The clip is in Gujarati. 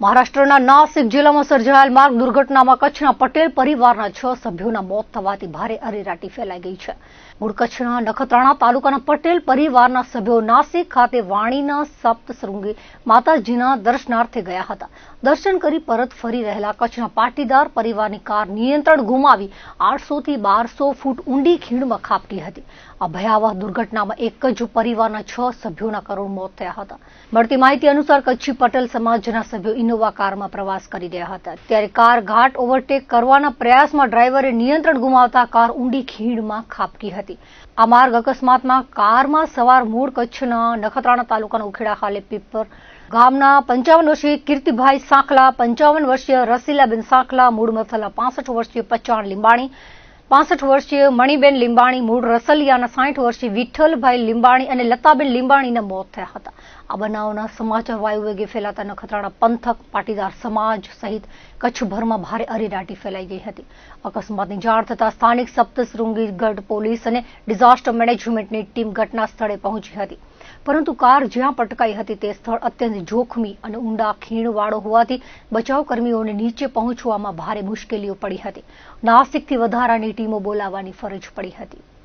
મહારાષ્ટ્રના નાસિક જિલ્લામાં સર્જાયેલ માર્ગ દુર્ઘટનામાં કચ્છના પટેલ પરિવારના છ સભ્યોના મોત થવાથી ભારે અરેરાટી ફેલાઈ ગઈ છે. મૂળ કચ્છના નખત્રાણા તાલુકાના પટેલ પરિવારના સભ્યો નાસિક ખાતે વાણીના સપ્તશૃંગી માતાજીના દર્શનાર્થે ગયા હતા. દર્શન કરી પરત ફરી રહેલા કચ્છના પાટીદાર પરિવારની કાર નિયંત્રણ ગુમાવી આઠસો થી બારસો ફૂટ ઊંડી ખીણમાં ખાપટી હતી. આ ભયાવહ દુર્ઘટનામાં એક જ પરિવારના છ સભ્યોના કરુણ મોત થયા હતા. મળતી માહિતી અનુસાર કચ્છી પટેલ સમાજના સભ્યો ઇનોવા કારમાં પ્રવાસ કરી રહ્યા હતા. ત્યારે કાર ઘાટ ઓવરટેક કરવાના પ્રયાસમાં ડ્રાઈવરે નિયંત્રણ ગુમાવતા કાર ઊંડી ખીણમાં ખાબકી હતી. આ માર્ગ અકસ્માતમાં કારમાં સવાર મૂળ કચ્છના નખત્રાણા તાલુકાના ઉખેડા ખાલે પીપર ગામના પંચાવન વર્ષીય કીર્તિભાઈ સાંખલા, પંચાવન વર્ષીય રસીલાબેન સાંખલા, મૂળ મથલા પાસઠ વર્ષીય પચાણ લીંબાણી પાસઠ વર્ષીય મણિબેન લીંબાણી મૂળ રસલિયાના સાઠ વર્ષીય વિઠ્ઠલભાઈ લીંબાણી અને લતાબેન લીંબાણીના મોત થયા હતા. આ બનાવના સમાચાર વાયુવેગે ફેલાતા નખત્રાણા પંથક, પાટીદાર સમાજ સહિત કચ્છભરમાં ભારે અરેરાટી ફેલાઈ ગઈ હતી. અકસ્માતની જાણ થતાં સ્થાનિક સપ્તશૃંગીગઢ પોલીસ અને ડિઝાસ્ટર મેનેજમેન્ટની ટીમ ઘટના સ્થળે પહોંચી હતી. પરંતુ કાર જ્યાં પટકાઈ હતી તે સ્થળ અત્યંત જોખમી અને ઊંડા ખીણવાળો હોવાથી બચાવ કર્મીઓને નીચે પહોંચવામાં ભારે મુશ્કેલીઓ પડી હતી. નાસિકથી વધારાની ટીમો બોલાવવાની ફરજ પડી હતી.